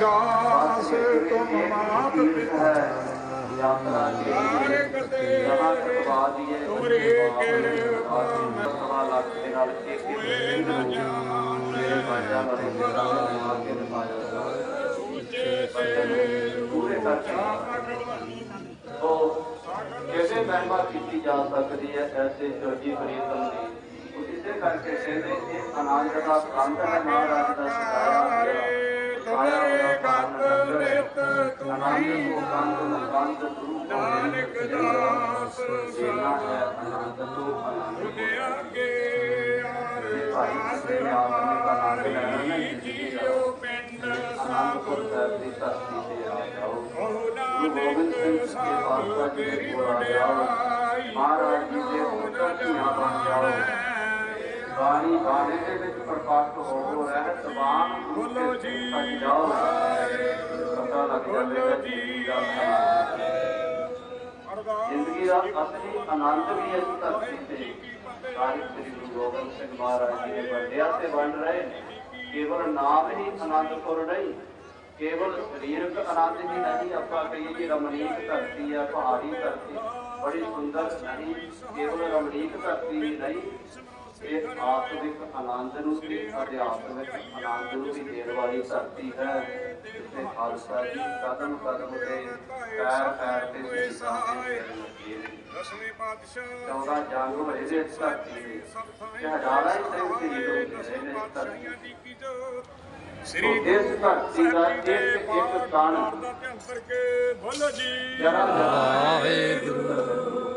ਰਾਸ ਤੁਮ ਮਾਤ ਪਿਤਾ ਯਾਤਰਾ ਕੇ ਸਾਰੇ ਕਤੇ ਜਹਾਂ ਕਰਵਾ ਦੀਏ ਤੁਮਰੇ ਕਿਰਪਾ ਮੈਂ ਸਵਾ ਲੱਖ ਦੇ ਨਾਲ ਇੱਕ ਹੋਏ ਨ ਜਾਣ ਮੇਰੇ ਬਾਜਾ ਵਾਲੇ ਜਿਹੜਾ ਆ ਕੇ ਹੈ ਹੈ ਤੁਮਰੇ ਗਤ ਨਿਤ ਨੂੰ ਕੋ ਨਾਨਕ ਦਾਸ ਦੇਣਾ ਹੈ ਆਨੰਦ ਤੋਂ ਨੇ ਦਾ ਨਾਮ ਲੈਣਾ ਨਹੀਂ ਜੀਓ ਪਿੰਡ ਸਾਹਿਬ ਦੀ ਧਰਤੀ ਤੇ ਆ ਜਾਓ। ਉਹ ਗੁਰੂ ਗੋਬਿੰਦ ਸਿੰਘ ਨਾਨਕ ਕੋਲ ਆ ਜਾਓ। ਮਹਾਰਾਜ ਜੀ ਦੇ ਮੁਕਤੀਆਂ ਬਣ ਜਾਓ। ਬਾਣੀ ਬਾਣੇ ਦੇ ਵਿੱਚ ਪ੍ਰਕਾਸ਼ ਹੋ ਰਹਿਤ ਬਾਣ ਬੋਲੋ ਜੀ। ਪਤਾ ਲੱਗ ਜਾਵੇਗਾ ਜੀ। ਦਾ ਜ਼ਿੰਦਗੀ ਦਾ ਅਸਲੀ ਆਨੰਦ ਵੀ ਇਸ ਧਰਤੀ ਤੇ ਸਾਰੇ ਸ੍ਰੀ ਗੁਰੂ ਗੋਬਿੰਦ ਸਿੰਘ ਮਹਾਰਾਜ ਜੀ ਨੇ ਵੰਡਿਆ ਤੇ ਵੰਡ ਰਹੇ ਕੇਵਲ ਨਾਮ ਹੀ ਆਨੰਦਪੁਰ ਨਹੀਂ ਕੇਵਲ ਸਰੀਰਕ ਆਨੰਦ ਹੀ ਨਹੀਂ ਆਪਾਂ ਕਹੀਏ ਕਿ ਰਮਣੀਕ ਧਰਤੀ ਆ ਪਹਾੜੀ ਧਰਤੀ। ਬੜੀ ਸੁੰਦਰ ਨਹੀਂ ਕੇਵਲ ਰਮਣੀਕ ਧਰਤੀ ਹੀ ਨਹੀਂ ਇਹ ਆਤਮਿਕ ਆਨੰਦ ਨੂੰ ਤੇ ਅਧਿਆਤਮਿਕ ਆਨੰਦ ਨੂੰ ਵੀ ਦੇਣ ਵਾਲੀ ਧਰਤੀ ਹੈ ਜਿੱਥੇ ਖਾਲਸਾ ਜੀ ਕਦਮ ਕਦਮ ਤੇ ਪੈਰ ਪੈਰ ਤੇ। ਲੱਗੇ ਨੇ। ਦਸਵੇਂ ਪਾਤਸ਼ਾਹ 14 ਜੰਗ ਹੋਏ ਦੇ ਇਸ ਧਰਤੀ ਤੇ ਸਭ ਥਾਂ ਤੇ ਹਜ਼ਾਰਾਂ ਹੀ ਸਿੰਘ ਸ਼ਹੀਦ ਹੋ ਗਏ ਦਸਵੇਂ ਨੇ ਇਸ ਧਰਤੀ ਪਾਤਸ਼ਾਹੀਆਂ ਦੀ ਕੀ ਜੋਤ ਸੋ ਸ੍ਰੀ ਇਸ ਧਰਤੀ ਦਾ ਇੱਕ ਇੱਕ ਕਣ ਜਰਾ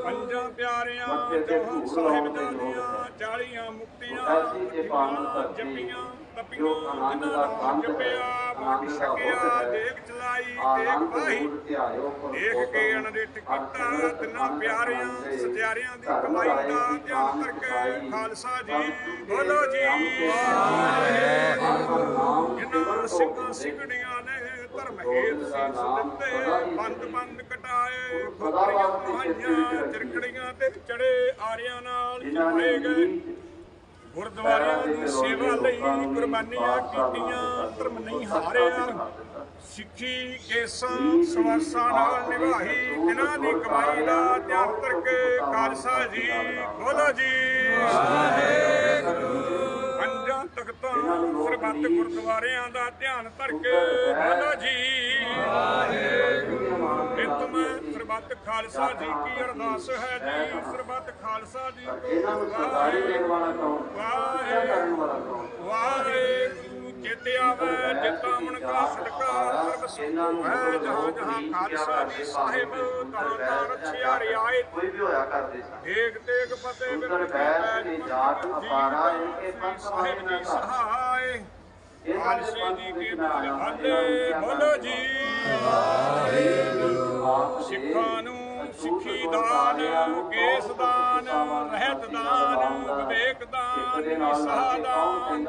ਪੰਜਾਂ ਪਿਆਰਿਆਂ ਧੂੜ ਸਾਹਿਬ ਲਾਉਣ ਦੇ ਯੋਗ ਦਾਨੀਆਂ ਹੈ। ਚਾਲੀਆਂ ਮੁਕਤੀਆਂ ਜਪੀਆਂ ਤਪੀਆਂ ਆਨੰਦ ਦਾ ਹੈ, ਜਪਿਆ ਦਾ ਛਕਿਆ। ਦੇਖ ਚਲਾਈ ਦੇਖ ਪਰ ਦੇਖ ਕੇ ਅਣਡਿੱਠ ਕੀਤਾ ਤਿੰਨਾਂ ਪਿਆਰਿਆਂ ਸਤਿਆਰਿਆਂ ਦੀ ਕਮਾਈ ਦਾ ਧਿਆਨ ਕਰਕੇ ਖਾਲਸਾ ਜੀ ਬੋਲੋ ਜੀ ਜਿਨ੍ਹਾਂ ਸਿੰਘਾਂ ਸਿੰਘੜੀਆਂ ਨੇ ਧਰਮ ਹੇਤ ਸੀਸ ਦਿੱਤੇ ਬੰਦ ਬੰਦ ਕਟਾਏ ਖੋਪਰੀਆਂ ਮਾਈਆਂ ਚਰਕੜੀਆਂ ਤੇ ਚੜੇ ਆਰਿਆਂ ਨਾਲ ਨੇ ਗਏ। ਗੁਰਦੁਆਰਿਆਂ ਦੀ ਸੇਵਾ ਲਈ ਕੁਰਬਾਨੀਆਂ ਕੀਤੀਆਂ ਧਰਮ ਨਹੀਂ ਹਾਰਿਆ। ਸਿੱਖੀ ਕੇਸਾਂ ਸਵਾਸਾਂ ਨਾਲ ਨਿਭਾਈ। ਇਹਨਾਂ ਦੀ ਕਮਾਈ ਦਾ ਧਿਆਨ ਕਰਕੇ ਖਾਲਸਾ ਜੀ ਬੋਲੋ ਜੀ। ਤਖਤਾਂ ਸਰਬੱਤ ਗੁਰਦੁਆਰਿਆਂ ਦਾ ਧਿਆਨ ਧਰ ਕੇ ਬੋਲੋ ਜੀ। ਇਤਮ ਸਰਬੱਤ ਖਾਲਸਾ ਜੀ ਕੀ ਅਰਦਾਸ ਹੈ ਜੀ ਸਰਬੱਤ ਖਾਲਸਾ ਜੀ ਇਹਨਾਂ ਨੂੰ ਸਰਦਾਰੀ ਦੇਣ ਵਾਲਾ ਕੌਣ? ਕਿਆ ਕਰਨ ਵਾਲਾ ਕੌਣ? ਵਾਹਿਗੁਰੂ। ਚੇਤੇ ਆਵੇ ਜਿਤਾ ਮਨ ਕਾ ਸਦਕਾ ਸਰਬ ਸੁਖ ਹੈ ਜਹਾਂ ਜਹਾਂ ਖਾਲਸਾ ਜੀ ਸਾਹਿਬ ਤਾਂ ਤਾਂ ਰਛਿਆ ਰਿਆਇਤ ਕੋਈ ਵੀ ਹੋਇਆ ਕਰਦੇ ਸੀ ਏਕ ਤੇਗ ਫਤਿਹ ਬਿਰਖ ਬੈਠ ਕੇ ਜਾਟ ਅਪਾਰਾ ਇਨਕੇ ਪੰਥ ਸਾਹਿਬ ਜੀ ਦਾ ਦੇ ਖਾਲਸੇ ਜੀ ਕੇ ਭਲੇ ਬੋਲੋ ਜੀ। ਸਿੱਖਾਂ ਨੂੰ ਸਿੱਖੀ ਦਾਨ ਕੇਸ ਦਾਨ ਰਹਿਤ ਦਾਨ ਵਿਵੇਕ ਦਾਨ ਭਰੋਸਾ ਦਾਨ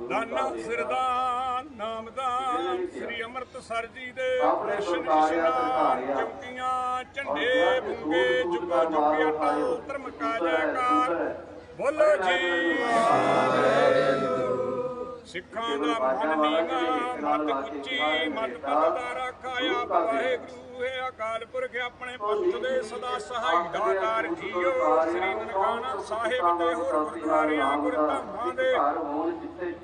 ਦਾਨਾ ਸਿਰਦਾਨ ਨਾਮਦਾਨ ਸ੍ਰੀ ਅੰਮ੍ਰਿਤਸਰ ਜੀ ਦੇ ਦਰਸ਼ਨ ਇਸ਼ਨਾਨ। ਚੌਕੀਆਂ ਝੰਡੇ ਬੁੰਗੇ ਜੁਗਾ ਜੁਗਿਆ ਟਲ ਧਰਮ ਕਾ ਜੈਕਾਰ ਬੋਲੋ ਜੀ। ਸਿੱਖਾਂ ਦਾ ਮਨ ਨੀਵਾ ਮਤ ਉੱਚੀ ਮਤ ਪਤ ਦਾ ਵਾਹਿਗੁਰੂ। ਹੈ ਅਕਾਲ ਪੁਰਖ ਆਪਣੇ ਪੰਥ ਦੇ ਸਦਾ ਸਹਾਈ ਦਾਤਾਰ ਜੀਓ। ਸ੍ਰੀ ਨਨਕਾਣਾ ਸਾਹਿਬ ਤੇ ਹੋਰ ਗੁਰਦੁਆਰਿਆਂ, ਗੁਰਧਾਮਾਂ ਦੇ,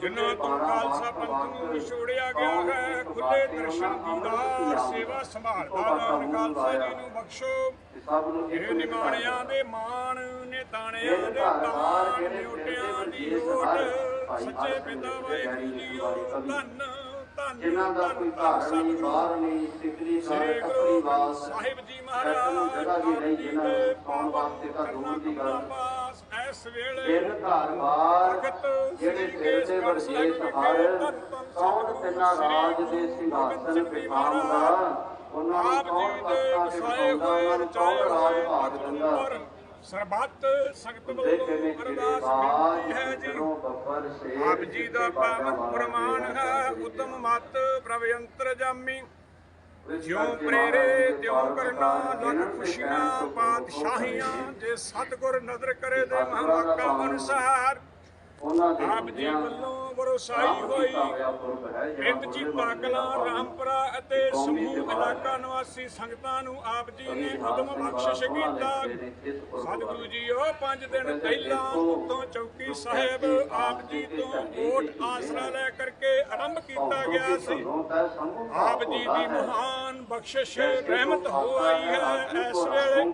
ਜਿਨ੍ਹਾਂ ਤੋਂ ਖਾਲਸਾ ਪੰਥ ਨੂੰ ਵਿਛੋੜਿਆ ਗਿਆ ਹੈ ਖੁੱਲੇ ਦਰਸ਼ਨ ਦੀਦਾਰ ਸੇਵਾ ਸੰਭਾਲ ਦਾ ਦਾਨ ਖਾਲਸਾ ਜੀ ਨੂੰ ਬਖਸ਼ੋ। ਸਭ ਨੂੰ ਇਹ ਨਿਮਾਣਿਆਂ ਦੇ ਮਾਣ ਨੇ ਤਾਣਿਆਂ ਦੇ ਤਾਣ ਨਿਉਟਿਆਂ ਦੀ ਓਟ ਸੱਚੇ ਪਿਤਾ ਵਾਹਿਗੁਰੂ ਜੀਓ ਧੰਨ ਧੰਨ ਜਿਨ੍ਹਾਂ ਦਾ ਕੋਈ ਘਰ ਨਹੀਂ ਬਾਹਰ ਨਹੀਂ ਸਿਕਰੀ ਸ੍ਰੀ ਆਪਣੀ ਬਾਸ ਸਾਹਿਬ ਜੀ ਨੂੰ ਜਗ੍ਹਾ ਮਹਾਰਾਜ ਵੀ ਨਹੀਂ ਜਿਨ੍ਹਾਂ ਨੂੰ ਪਾਉਣ ਵਾਸਤੇ ਤਾਂ ਦੂਰ ਦੀ ਗੱਲ। ਐਸ ਵੇਲੇ ਦਿਨ ਘਰ ਬਾਰ ਜਿਹੜੇ ਸਿਰ ਤੇ ਵਰਜੀਤ ਹਰ ਕੌਣ ਤਿੰਨਾ ਰਾਜ ਦੇ ਸਿੰਘਾਸਨ ਬਿਠਾਉਂਦਾ ਉਹਨਾਂ ਨੂੰ ਕੌਣ ਤਖਤਾਂ ਦੇ ਤੇ ਬਿਠਾਉਂਦਾ? ਉਹਨਾਂ ਨੂੰ ਕੌਣ ਰਾਜ ਭਾਗ ਦਿੰਦਾ? ਸਰਬੱਤ ਸਖਤ ਦੇਖੇ ਵੱਲੋਂ ਅਰਦਾਸ ਹੈ ਜੀ। ਆਪ ਜੀ ਦਾ ਪਾਵਨ ਪ੍ਰਮਾਣ ਹੈ, ਉਤਮ ਮਤ ਪ੍ਰਵਯੰਤਰ ਜਾਮੀ। ਜਿਉ ਪ੍ਰੇਰੇ ਤਿਉ ਕਰਨਾ ਲੱਖ ਖੁਸ਼ੀਆਂ ਪਾਤਸ਼ਾਹੀਆਂ, ਜੇ ਸਤਗੁਰ ਨਜ਼ਰ ਕਰੇ ਦੇ ਮਹਾਵਾਕਾ ਅਨੁਸਾਰ ਆਪ ਜੀ ਵੱਲੋਂ ਵਰਸਾਈ ਹੋਈ। ਪਿੰਡ ਜੀਤਾ ਕਲਾਂ ਰਾਮਪੁਰਾ ਅਤੇ ਸਮੂਹ ਇਲਾਕਾ ਨਿਵਾਸੀ ਸੰਗਤਾਂ ਨੂੰ ਆਪ ਜੀ ਨੇ ਉਦਮ ਬਖਸ਼ਿਸ਼ ਕੀਤਾ। ਸਤਿਗੁਰੂ ਜੀ ਉਹ ਪੰਜ ਦਿਨ ਪਹਿਲਾਂ ਉਤੋਂ ਚੌਕੀ ਸਾਹਿਬ ਆਪ ਜੀ ਤੋਂ ਓਟ ਆਸਰਾ ਲੈ ਕਰਕੇ ਆਰੰਭ ਕੀਤਾ ਗਿਆ ਸੀ। ਆਪ ਜੀ ਦੀ ਮਹਾਨ ਬਖਸ਼ਿਸ਼ ਰਹਿਮਤ ਹੋ ਆਈ ਹੈ। ਇਸ ਵੇਲੇ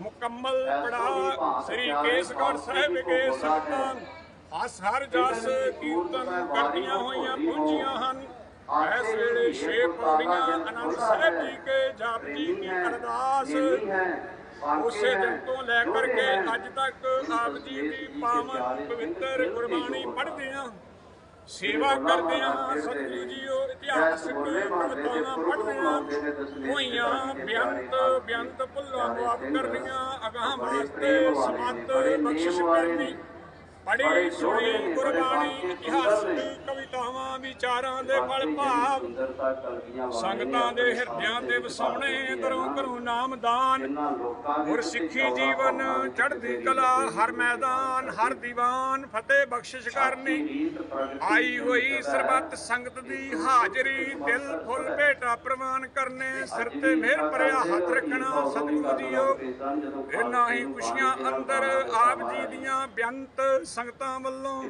ਮੁਕੰਮਲ ਪੜਾ ਸ੍ਰੀ ਕੇਸਗੜ੍ਹ ਸਾਹਿਬ ਵਿਖੇ ਸੰਗਤਾਂ ਅਸ ਹਰ ਜਸ ਕੀਰਤਨ ਕਰਦੀਆਂ ਹੋਈਆਂ ਪਹੁੰਚੀਆਂ ਹਨ। ਇਸ ਵੇਲੇ ਛੇ ਪੌੜੀਆਂ ਆਨੰਦ ਸਾਹਿਬ ਜੀ ਕੇ ਜਾਪ ਜੀ ਕੀ ਅਰਦਾਸ। ਉਸੇ ਦਿਨ ਤੋਂ ਲੈ ਕਰਕੇ ਅੱਜ ਤੱਕ ਆਪ ਜੀ ਦੀ ਪਾਵਨ ਪਵਿੱਤਰ ਗੁਰਬਾਣੀ ਪੜ੍ਹਦੇ ਹਾਂ ਸੇਵਾ ਕਰਦੇ ਹਾਂ ਸਤਿਗੁਰੂ ਜੀਓ ਇਤਿਹਾਸਕ ਕਵਿਤਾਵਾਂ ਪੜ੍ਹਦੇ ਹਾਂ ਹੋਈਆਂ ਬਿਆੰਤ ਬਿਆੰਤ ਭੁੱਲਾਂ ਮੁਆਫ ਕਰਨੀਆਂ ਅਗਾਹ ਵਾਸਤੇ ਸਮਤ ਬਖਸ਼ਿਸ਼ ਕਰਨੀ। ਪੜੀ ਸੁਣੀ ਗੁਰਬਾਣੀ ਇਤਿਹਾਸਕ ਕਵਿਤਾਵਾਂ ਵਿਚਾਰਾਂ ਦੇ ਫਲ ਭਾਵ ਸੰਗਤਾਂ ਦੇ ਹਿਰਦਿਆਂ ਤੇ ਵਸਾਉਣੇ ਦਰੋਂ ਘਰੋਂ ਨਾਮਦਾਨ ਗੁਰ ਸਿੱਖੀ ਜੀਵਨ ਚੜ੍ਹਦੀ ਕਲਾ ਹਰ ਮੈਦਾਨ ਹਰ ਦੀਵਾਨ ਫਤਿਹ ਬਖਸ਼ਿਸ਼ ਕਰਨੀ। ਆਈ ਹੋਈ ਸਰਬੱਤ ਸੰਗਤ ਦੀ ਹਾਜ਼ਰੀ ਦਿਲ ਫੁੱਲ ਭੇਟਾ ਪ੍ਰਵਾਨ ਕਰਨੇ ਸਿਰ ਤੇ ਮਿਹਰ ਭਰਿਆ ਹੱਥ ਰੱਖਣਾ ਸਤਿਗੁਰੂ ਜੀਓ ਇਨਾਂ ਹੀ ਖੁਸ਼ੀਆਂ ਅੰਦਰ ਆਪ ਜੀ ਦੀਆਂ ਬੇਅੰਤ ਸੰਗਤਾਂ ਵੱਲੋਂ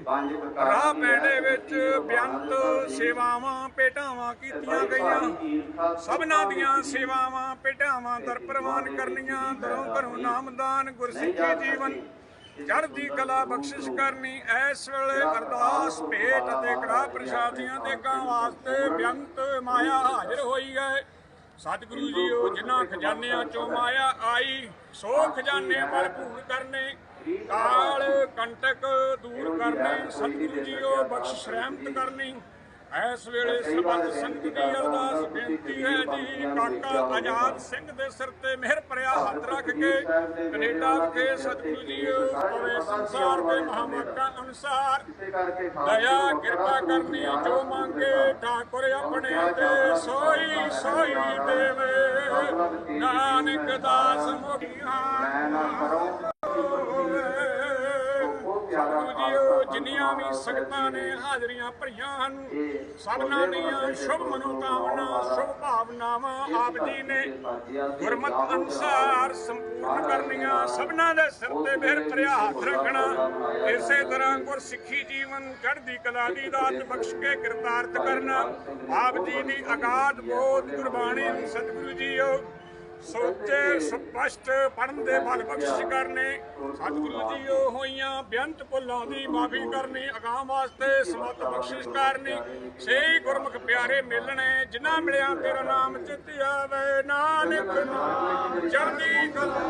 ਰਾਹ ਪੈਣੇ ਵਿੱਚ ਬੇਅੰਤ ਸੇਵਾਵਾਂ ਭੇਟਾਵਾਂ ਕੀਤੀਆਂ ਗਈਆਂ। ਸਭਨਾਂ ਦੀਆਂ ਸੇਵਾਵਾਂ ਭੇਟਾਵਾਂ ਦਰ ਪ੍ਰਵਾਨ ਕਰਨੀਆਂ। ਦਰੋਂ ਘਰੋਂ ਨਾਮਦਾਨ ਗੁਰਸਿੱਖੀ ਜੀਵਨ ਚੜ੍ਹਦੀ ਕਲਾ ਬਖਸ਼ਿਸ਼ ਕਰਨੀ। ਐਸ ਵੇਲੇ ਅਰਦਾਸ ਭੇਟ ਅਤੇ ਕੜਾ ਪ੍ਰਸ਼ਾਦੀਆਂ ਦੇ ਕਾਂ ਵਾਸਤੇ ਬੇਅੰਤ ਮਾਇਆ ਹਾਜ਼ਰ ਹੋਈ ਹੈ। ਸਤਿਗੁਰੂ ਜੀਓ ਜਿਨ੍ਹਾਂ ਖਜ਼ਾਨਿਆਂ ਚੋਂ ਮਾਇਆ ਆਈ ਸੋ ਖਜ਼ਾਨੇ ਭਰਪੂਰ ਕਰਨੇ। ਕਾਲ ਕੰਟਕ ਦੂਰ ਕਰਨੇ, ਸਤਿਗੁਰੂ ਜੀਓ ਬਖਸ਼ਿਸ਼ ਰਹਿਮਤ ਕਰਨੀ। ਇਸ ਵੇਲੇ ਸਰਬੱਤ ਸੰਗਤ ਦੀ ਅਰਦਾਸ ਬੇਨਤੀ ਹੈ ਜੀ, ਕਾਕਾ ਆਜ਼ਾਦ ਸਿੰਘ ਦੇ ਸਿਰ ਤੇ ਮਿਹਰ ਭਰਿਆ ਹੱਥ ਰੱਖ ਕੇ ਕੈਨੇਡਾ ਵਿਖੇ ਸਤਿਗੁਰੂ ਜੀਓ ਪਵੇ ਸੰਸਾਰ ਦੇ ਮਹਾਮਾਕਾ ਅਨੁਸਾਰ ਦਇਆ, ਕਿਰਪਾ ਕਰਨੀ, ਜੋ ਮੰਗੇ ਠਾਕੁਰ ਆਪਣੇ ਤੇ ਸੋਈ ਸੋਈ ਦੇਵੇ। ਨਾਨਕ ਦਾਸ ਮੁਖੀਆਂ ਸਤਿਗੁਰੂ ਜੀਓ ਜਿੰਨੀਆਂ ਵੀ ਸੰਗਤਾਂ ਨੇ ਹਾਜ਼ਰੀਆਂ ਭਰੀਆਂ ਹਨ ਸਭਨਾਂ ਦੀਆਂ ਸ਼ੁਭ ਮਨੋਕਾਮਨਾ ਸ਼ੁਭ ਭਾਵਨਾਵਾਂ ਆਪ ਜੀ ਨੇ ਗੁਰਮਤ ਅਨੁਸਾਰ ਸੰਪੂਰਨ ਕਰਨੀਆਂ ਸਭਨਾਂ ਦੇ ਸਿਰ ਤੇ ਮਿਹਰ ਭਰਿਆ ਹੱਥ ਰੱਖਣਾ। ਇਸੇ ਤਰ੍ਹਾਂ ਗੁਰ ਸਿੱਖੀ ਜੀਵਨ ਚੜ੍ਹਦੀ ਕਲਾ ਦੀ ਦਾਤ ਬਖਸ਼ ਕੇ ਕਿਰਤਾਰਥ ਕਰਨਾ ਆਪ ਜੀ ਦੀ ਅਗਾਧ ਬੋਧ ਗੁਰਬਾਣੀ ਸਤਿਗੁਰੂ ਜੀਓ ਸੋਚੇ ਸਪਸ਼ਟ ਪੜਨ ਦੇ ਬਲ ਬਖਸ਼ਿਸ਼ ਕਰਨੇ। ਸਤਿਗੁਰੂ ਜੀਓ ਹੋਈਆਂ ਬੇਅੰਤ ਭੁੱਲਾਂ ਦੀ ਮਾਫੀ ਕਰਨੀ ਅਗਾਮ ਵਾਸਤੇ ਸਮਤ ਬਖਸ਼ਿਸ਼ ਕਰਨੀ। ਸਹੀ ਗੁਰਮੁਖ ਪਿਆਰੇ ਮਿਲਣੇ, ਜਿਨ੍ਹਾਂ ਮਿਲਿਆ ਤੇਰਾ ਨਾਮ ਚਿਤ ਆਵੇ, ਨਾਨਕ ਨਾਮ, ਚੜ੍ਹਦੀ ਕਲਾ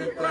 Thank you.